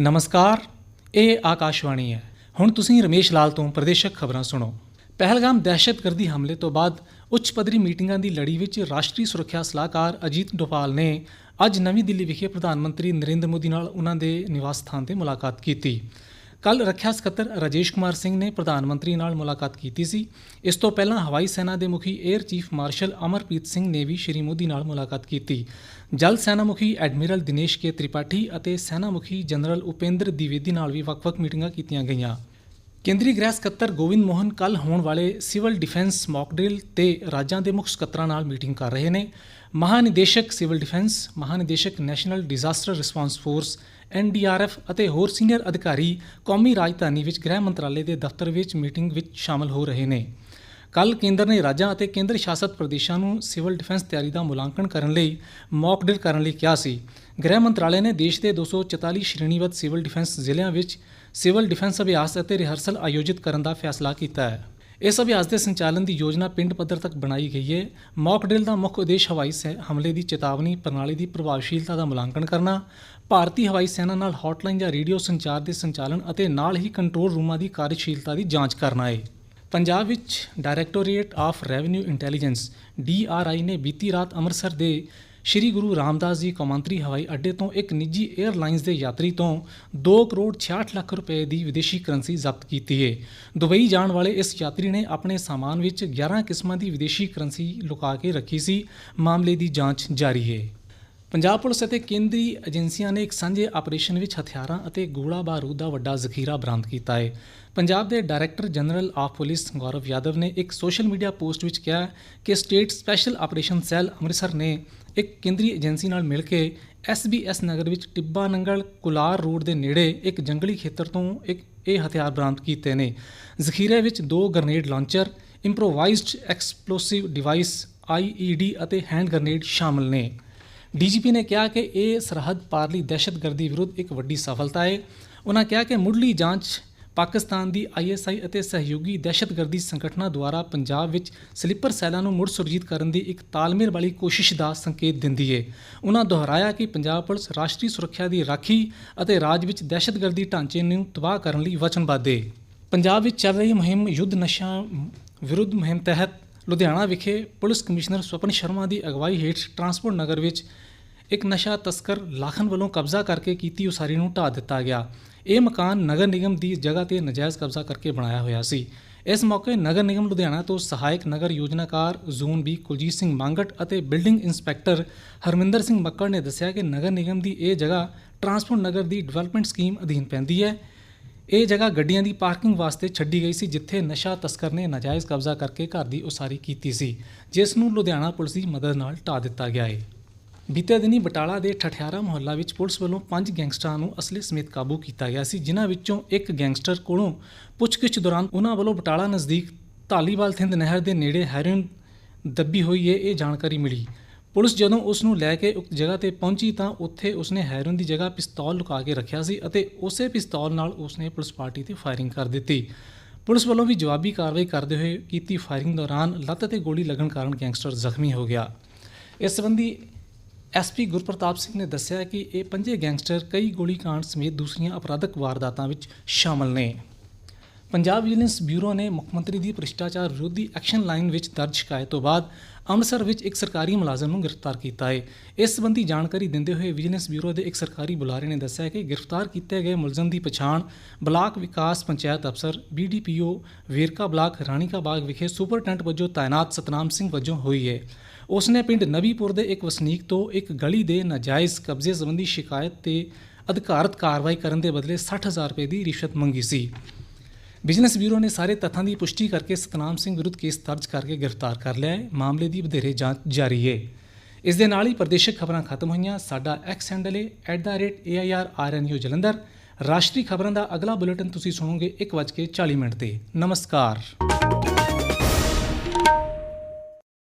ਨਮਸਕਾਰ, ਇਹ ਆਕਾਸ਼ਵਾਣੀ ਹੈ। ਹੁਣ ਤੁਸੀਂ ਰਮੇਸ਼ ਲਾਲ ਤੋਂ ਪ੍ਰਦੇਸ਼ਕ ਖਬਰਾਂ ਸੁਣੋ। ਪਹਿਲਗਾਮ ਦਹਿਸ਼ਤਗਰਦੀ ਹਮਲੇ ਤੋਂ ਬਾਅਦ ਉੱਚ ਪੱਧਰੀ ਮੀਟਿੰਗਾਂ ਦੀ ਲੜੀ ਵਿੱਚ ਰਾਸ਼ਟਰੀ ਸੁਰੱਖਿਆ ਸਲਾਹਕਾਰ ਅਜੀਤ ਡੋਪਾਲ ਨੇ ਅੱਜ ਨਵੀਂ ਦਿੱਲੀ ਵਿਖੇ ਪ੍ਰਧਾਨ ਮੰਤਰੀ ਨਰਿੰਦਰ ਮੋਦੀ ਨਾਲ ਉਹਨਾਂ ਦੇ ਨਿਵਾਸ ਸਥਾਨ ਤੇ ਮੁਲਾਕਾਤ ਕੀਤੀ। ਕੱਲ ਰੱਖਿਆ ਸਕੱਤਰ ਰਾਜੇਸ਼ ਕੁਮਾਰ ਸਿੰਘ ਨੇ ਪ੍ਰਧਾਨ ਮੰਤਰੀ ਨਾਲ ਮੁਲਾਕਾਤ ਕੀਤੀ ਸੀ। ਇਸ ਤੋਂ ਪਹਿਲਾਂ ਹਵਾਈ ਸੈਨਾ ਦੇ ਮੁਖੀ air chief marshal Amarpreet Singh ਨੇ ਵੀ ਸ਼੍ਰੀ ਮੋਦੀ ਨਾਲ ਮੁਲਾਕਾਤ ਕੀਤੀ। ਜਲ ਸੈਨਾ ਮੁਖੀ ਐਡਮਿਰਲ ਦਿਨੇਸ਼ ਕੇ ਤ੍ਰਿਪਾਠੀ ਅਤੇ ਸੈਨਾ ਮੁਖੀ ਜਨਰਲ ਉਪੇਂਦਰ ਦਿਵੇਦੀ ਨਾਲ ਵੀ ਵੱਖ-ਵੱਖ ਮੀਟਿੰਗਾਂ ਕੀਤੀਆਂ ਗਈਆਂ। ਕੇਂਦਰੀ ਗ੍ਰਹਿ ਸਕੱਤਰ ਗੋਵਿੰਦ ਮੋਹਨ ਕੱਲ ਹੋਣ ਵਾਲੇ ਸਿਵਲ ਡਿਫੈਂਸ ਮੌਕ ਡਰਿਲ ਤੇ ਰਾਜਾਂ ਦੇ ਮੁੱਖ ਸਕੱਤਰਾਂ ਨਾਲ ਮੀਟਿੰਗ ਕਰ ਰਹੇ ਨੇ। ਮਹਾਨਿਦੇਸ਼ਕ civil defence, ਮਹਾਨਿਦੇਸ਼ਕ national disaster response force NDRF ਅਤੇ ਹੋਰ ਸੀਨੀਅਰ ਅਧਿਕਾਰੀ ਕੌਮੀ ਰਾਜਧਾਨੀ ਵਿੱਚ ਗ੍ਰਹਿ ਮੰਤਰਾਲੇ ਦੇ ਦਫ਼ਤਰ ਵਿੱਚ ਮੀਟਿੰਗ ਵਿੱਚ ਸ਼ਾਮਲ ਹੋ ਰਹੇ ਨੇ। ਕੱਲ ਕੇਂਦਰ ਨੇ ਰਾਜਾਂ ਅਤੇ ਕੇਂਦਰ ਸ਼ਾਸਤ ਪ੍ਰਦੇਸ਼ਾਂ ਨੂੰ ਸਿਵਲ ਡਿਫੈਂਸ ਤਿਆਰੀ ਦਾ ਮੁਲਾਂਕਣ ਕਰਨ ਲਈ ਮੌਕ ਡਰਿਲ ਕਰਨ ਲਈ ਕਿਹਾ ਸੀ। ਗ੍ਰਹਿ ਮੰਤਰਾਲੇ ਨੇ ਦੇਸ਼ ਦੇ 244 ਸ਼੍ਰੇਣੀਬੱਧ ਸਿਵਲ ਡਿਫੈਂਸ ਜ਼ਿਲ੍ਹਿਆਂ ਵਿੱਚ ਸਿਵਲ ਡਿਫੈਂਸ ਅਭਿਆਸ ਅਤੇ ਰਿਹਰਸਲ ਆਯੋਜਿਤ ਕਰਨ ਦਾ ਫੈਸਲਾ ਕੀਤਾ ਹੈ। ਇਸ ਅਭਿਆਸ ਦੇ ਸੰਚਾਲਨ ਦੀ ਯੋਜਨਾ ਪਿੰਡ ਪੱਧਰ ਤੱਕ ਬਣਾਈ ਗਈ ਹੈ। ਮੌਕ ਡਰਿਲ ਦਾ ਮੁੱਖ ਉਦੇਸ਼ ਹਵਾਈ ਸੈ- ਹਮਲੇ ਦੀ ਚੇਤਾਵਨੀ, ਪ੍ਰਣਾਲੀ ਦੀ ਪ੍ਰਭਾਵਸ਼ੀਲਤਾ ਦਾ ਮੁਲਾਂਕਣ ਕਰਨਾ, ਭਾਰਤੀ ਹਵਾਈ ਸੈਨਾ ਨਾਲ ਹੌਟਲਾਈਨ ਜਾਂ ਰੇਡੀਓ ਸੰਚਾਰ ਦੇ ਸੰਚਾਲਨ ਅਤੇ ਨਾਲ ਹੀ ਕੰਟਰੋਲ ਰੂਮਾਂ ਦੀ ਕਾਰਜਸ਼ੀਲਤਾ ਦੀ ਜਾਂਚ ਕਰਨਾ ਹੈ। ਪੰਜਾਬ ਵਿੱਚ directorate of revenue intelligence DRI ਨੇ ਬੀਤੀ ਰਾਤ ਅੰਮ੍ਰਿਤਸਰ ਦੇ ਸ਼੍ਰੀ ਗੁਰੂ ਰਾਮਦਾਸ ਜੀ ਕੌਮਾਂਤਰੀ ਹਵਾਈ ਅੱਡੇ ਤੋਂ ਇੱਕ ਨਿੱਜੀ 에ਅਰਲਾਈਨਸ ਦੇ ਯਾਤਰੀ ਤੋਂ 2 ਕਰੋੜ 66 ਲੱਖ ਰੁਪਏ ਦੀ ਵਿਦੇਸ਼ੀ ਕਰੰਸੀ ਜ਼ਬਤ ਕੀਤੀ ਹੈ। ਦੁਬਈ ਜਾਣ ਵਾਲੇ ਇਸ ਯਾਤਰੀ ਨੇ ਆਪਣੇ ਸਾਮਾਨ ਵਿੱਚ 11 ਕਿਸਮਾਂ ਦੀ ਵਿਦੇਸ਼ੀ ਕਰੰਸੀ ਲੁਕਾ ਕੇ ਰੱਖੀ ਸੀ। ਮਾਮਲੇ ਦੀ ਜਾਂਚ ਜਾਰੀ ਹੈ। ਪੰਜਾਬ ਪੁਲਿਸ ਅਤੇ ਕੇਂਦਰੀ ਏਜੰਸੀਆਂ ਨੇ ਇੱਕ ਸਾਂਝੇ ਆਪਰੇਸ਼ਨ ਵਿੱਚ ਹਥਿਆਰਾਂ ਅਤੇ ਗੋਲਾ ਬਾਰੂਦ ਦਾ ਵੱਡਾ ਜ਼ਖੀਰਾ ਬਰਾਮਦ ਕੀਤਾ ਹੈ। ਪੰਜਾਬ ਦੇ director general of police Gaurav Yadav ਨੇ ਇੱਕ ਸੋਸ਼ਲ ਮੀਡੀਆ ਪੋਸਟ ਵਿੱਚ ਕਿਹਾ ਕਿ state special operation cell Amritsar ਨੇ ਇੱਕ ਕੇਂਦਰੀ ਏਜੰਸੀ ਨਾਲ ਮਿਲ ਕੇ ਐਸਬੀਐਸ ਨਗਰ ਵਿੱਚ ਟਿੱਬਾ ਨੰਗਲ ਕੁਲਾਰ ਰੋਡ ਦੇ ਨੇੜੇ ਇੱਕ ਜੰਗਲੀ ਖੇਤਰ ਤੋਂ ਇੱਕ ਇਹ ਹਥਿਆਰ ਬਰਾਮਦ ਕੀਤੇ ਨੇ। ਜ਼ਖੀਰੇ ਵਿੱਚ ਦੋ grenade launcher, improvised explosive device IED ਅਤੇ ਹੈਂਡ ਗ੍ਰਨੇਡ ਸ਼ਾਮਲ ਨੇ। ਡੀਜੀਪੀ ਨੇ ਕਿਹਾ ਕਿ ਇਹ ਸਰਹੱਦ ਪਾਰਲੀ ਦਹਿਸ਼ਤਗਰਦੀ ਵਿਰੁੱਧ ਇੱਕ ਵੱਡੀ ਸਫਲਤਾ ਹੈ ਉਹਨਾਂ ਕਿਹਾ ਕਿ ਮੁੱਢਲੀ ਜਾਂਚ ਪਾਕਿਸਤਾਨ ਦੀ ਆਈਐਸਆਈ ਅਤੇ ਸਹਿਯੋਗੀ ਦਹਿਸ਼ਤਗਰਦੀ ਸੰਗਠਨਾਂ ਦੁਆਰਾ ਪੰਜਾਬ ਵਿੱਚ ਸਲੀਪਰ ਸੈੱਲਾਂ ਨੂੰ ਮੁੜ ਸੁਰਜੀਤ ਕਰਨ ਦੀ ਇੱਕ ਤਾਲਮੇਲ ਵਾਲੀ ਕੋਸ਼ਿਸ਼ ਦਾ ਸੰਕੇਤ ਦਿੰਦੀ ਹੈ ਉਹਨਾਂ ਦੁਹਰਾਇਆ ਕਿ ਪੰਜਾਬ ਪੁਲਿਸ ਰਾਸ਼ਟਰੀ ਸੁਰੱਖਿਆ ਦੀ ਰਾਖੀ ਅਤੇ ਰਾਜ ਵਿੱਚ ਦਹਿਸ਼ਤਗਰਦੀ ਢਾਂਚੇ ਨੂੰ ਤਬਾਹ ਕਰਨ ਲਈ ਵਚਨਬੱਧ ਹੈ ਪੰਜਾਬ ਵਿੱਚ ਚੱਲ ਰਹੀ ਮੁਹਿੰਮ ਯੁੱਧ ਨਸ਼ਾ ਵਿਰੁੱਧ ਮੁਹਿੰਮ ਤਹਿਤ ਲੁਧਿਆਣਾ ਵਿਖੇ ਪੁਲਿਸ ਕਮਿਸ਼ਨਰ ਸਵਪਨ ਸ਼ਰਮਾ ਦੀ ਅਗਵਾਈ ਹੇਠ ਟਰਾਂਸਪੋਰਟ ਨਗਰ ਵਿੱਚ ਇੱਕ ਨਸ਼ਾ ਤਸਕਰ ਲਾਖਨ ਵੱਲੋਂ ਕਬਜ਼ਾ ਕਰਕੇ ਕੀਤੀ ਉਸਾਰੀ ਨੂੰ ਢਾਹ ਦਿੱਤਾ ਗਿਆ। ਇਹ ਮਕਾਨ ਨਗਰ ਨਿਗਮ ਦੀ ਜਗ੍ਹਾ ਤੇ ਨਜਾਇਜ਼ ਕਬਜ਼ਾ ਕਰਕੇ ਬਣਾਇਆ ਹੋਇਆ ਸੀ। ਇਸ ਮੌਕੇ ਨਗਰ ਨਿਗਮ ਲੁਧਿਆਣਾ ਤੋਂ ਸਹਾਇਕ ਨਗਰ ਯੋਜਨਾਕਾਰ ਜ਼ੋਨ ਬੀ ਕੁਲਜੀਤ ਸਿੰਘ ਮੰਗਟ ਅਤੇ ਬਿਲਡਿੰਗ ਇੰਸਪੈਕਟਰ ਹਰਮਿੰਦਰ ਸਿੰਘ ਮੱਕੜ ਨੇ ਦੱਸਿਆ ਕਿ ਨਗਰ ਨਿਗਮ ਦੀ ਇਹ ਜਗ੍ਹਾ ਟਰਾਂਸਪੋਰਟ ਨਗਰ ਦੀ ਡਿਵੈਲਪਮੈਂਟ ਸਕੀਮ ਅਧੀਨ ਪੈਂਦੀ ਹੈ। ਇਹ ਜਗ੍ਹਾ ਗੱਡੀਆਂ ਦੀ ਪਾਰਕਿੰਗ ਵਾਸਤੇ ਛੱਡੀ ਗਈ ਸੀ, ਜਿੱਥੇ ਨਸ਼ਾ ਤਸਕਰ ਨੇ ਨਾਜਾਇਜ਼ ਕਬਜ਼ਾ ਕਰਕੇ ਘਰ ਦੀ ਉਸਾਰੀ ਕੀਤੀ ਸੀ, ਜਿਸ ਨੂੰ ਲੁਧਿਆਣਾ ਪੁਲਿਸ ਦੀ ਮਦਦ ਨਾਲ ਢਾਹ ਦਿੱਤਾ ਗਿਆ ਹੈ ਬੀਤੇ ਦਿਨੀ ਬਟਾਲਾ ਦੇ ਠਠਿਆਰਾ ਮੁਹੱਲਾ ਵਿੱਚ ਪੁਲਿਸ ਵੱਲੋਂ ਪੰਜ ਗੈਂਗਸਟਰਾਂ ਨੂੰ ਅਸਲੇ ਸਮੇਤ ਕਾਬੂ ਕੀਤਾ ਗਿਆ ਸੀ, ਜਿਨ੍ਹਾਂ ਵਿੱਚੋਂ ਇੱਕ ਗੈਂਗਸਟਰ ਕੋਲੋਂ ਪੁੱਛਗਿੱਛ ਦੌਰਾਨ ਉਹਨਾਂ ਵੱਲੋਂ ਬਟਾਲਾ ਨਜ਼ਦੀਕ ਧਾਲੀਵਾਲ ਥਿੰਦ ਨਹਿਰ ਦੇ ਨੇੜੇ ਹੈਰੋਇਨ ਦੱਬੀ ਹੋਈ ਹੈ ਇਹ ਜਾਣਕਾਰੀ ਮਿਲੀ। ਪੁਲਿਸ ਜਦੋਂ ਉਸ ਨੂੰ ਲੈ ਕੇ ਉਕਤ ਜਗ੍ਹਾ ਤੇ ਪਹੁੰਚੀ ਤਾਂ ਉੱਥੇ ਉਸਨੇ ਹੈਰੋਇਨ ਦੀ ਜਗ੍ਹਾ ਪਿਸਤੌਲ ਲੁਕਾ ਕੇ ਰੱਖਿਆ ਸੀ ਅਤੇ ਉਸੇ ਪਿਸਤੌਲ ਨਾਲ ਉਸਨੇ ਪੁਲਿਸ ਪਾਰਟੀ ਤੇ ਫਾਇਰਿੰਗ ਕਰ ਦਿੱਤੀ। ਪੁਲਿਸ ਵੱਲੋਂ ਵੀ ਜਵਾਬੀ ਕਾਰਵਾਈ ਕਰਦੇ ਹੋਏ ਕੀਤੀ ਫਾਇਰਿੰਗ ਦੌਰਾਨ ਲੱਤ ਤੇ ਗੋਲੀ ਲੱਗਣ ਕਾਰਨ ਗੈਂਗਸਟਰ ਜ਼ਖਮੀ ਹੋ ਗਿਆ। ਇਸ ਸੰਬੰਧੀ ਐਸਪੀ ਗੁਰਪ੍ਰਤਾਪ ਸਿੰਘ ਨੇ ਦੱਸਿਆ ਕਿ ਇਹ ਪੰਜੇ ਗੈਂਗਸਟਰ ਕਈ ਗੋਲੀकांड ਸਮੇਤ ਦੂਸਰੀਆਂ ਅਪਰਾਧਕ ਵਾਰਦਾਤਾਂ ਵਿੱਚ ਸ਼ਾਮਲ ਨੇ। ਪੰਜਾਬ ਵਿਜੀਲੈਂਸ ਬਿਊਰੋ ਨੇ ਮੁੱਖ ਮੰਤਰੀ ਦੀ ਭ੍ਰਿਸ਼ਟਾਚਾਰ ਵਿਰੋਧੀ ਐਕਸ਼ਨ ਲਾਈਨ ਵਿੱਚ ਦਰਜ ਸ਼ਿਕਾਇਤ ਤੋਂ ਬਾਅਦ ਅੰਮ੍ਰਿਤਸਰ ਵਿੱਚ ਇੱਕ ਸਰਕਾਰੀ ਮੁਲਾਜ਼ਮ ਨੂੰ ਗ੍ਰਿਫਤਾਰ ਕੀਤਾ ਹੈ। ਇਸ ਸੰਬੰਧੀ ਜਾਣਕਾਰੀ ਦਿੰਦੇ ਹੋਏ ਵਿਜੀਲੈਂਸ ਬਿਊਰੋ ਦੇ ਇੱਕ ਸਰਕਾਰੀ ਬੁਲਾਰੇ ਨੇ ਦੱਸਿਆ ਕਿ ਗ੍ਰਿਫਤਾਰ ਕੀਤੇ ਗਏ ਮੁਲਜ਼ਮ ਦੀ ਪਛਾਣ ਬਲਾਕ ਵਿਕਾਸ ਪੰਚਾਇਤ ਅਫਸਰ ਬੀਡੀਪੀਓ ਵੇਰਕਾ ਬਲਾਕ ਰਾਣੀਕਾ ਬਾਗ ਵਿਖੇ ਸੁਪਰਟੈਂਟ ਵਜੋਂ ਤਾਇਨਾਤ ਸਤਨਾਮ ਸਿੰਘ ਵਜੋਂ ਹੋਈ ਹੈ। ਉਸ ਨੇ ਪਿੰਡ ਨਵੀਪੁਰ ਦੇ ਇੱਕ ਵਸਨੀਕ ਤੋਂ ਇੱਕ ਗਲੀ ਦੇ ਨਾਜਾਇਜ਼ ਕਬਜ਼ੇ ਸੰਬੰਧੀ ਸ਼ਿਕਾਇਤ ਤੇ ਅਧਿਕਾਰਤ ਕਾਰਵਾਈ ਕਰਨ ਦੇ ਬਦਲੇ 60000 ਰੁਪਏ ਦੀ ਰਿਸ਼ਵਤ ਮੰਗੀ ਸੀ। ਬਿਜ਼ਨਸ ਬਿਊਰੋ ਨੇ ਸਾਰੇ ਤੱਥਾਂ ਦੀ ਪੁਸ਼ਟੀ ਕਰਕੇ ਸਤਨਾਮ ਸਿੰਘ ਵਿਰੁੱਧ ਕੇਸ ਦਰਜ ਕਰਕੇ ਗ੍ਰਿਫਤਾਰ ਕਰ ਲਿਆ ਹੈ। ਮਾਮਲੇ ਦੀ ਵਧੇਰੇ ਜਾਂਚ ਜਾਰੀ ਹੈ। ਇਸ ਦੇ ਨਾਲ ਹੀ ਪ੍ਰਦੇਸ਼ਕ ਖਬਰਾਂ ਖਤਮ ਹੋਈਆਂ। ਸਾਡਾ ਐਕਸ ਹੈਂਡਲ ਹੈ @airrnu ਜਲੰਧਰ। ਰਾਸ਼ਟਰੀ ਖਬਰਾਂ ਦਾ ਅਗਲਾ ਬੁਲੇਟਿਨ ਤੁਸੀਂ ਸੁਣੋਗੇ 1:40 ਮਿੰਟ ਤੇ। ਨਮਸਕਾਰ।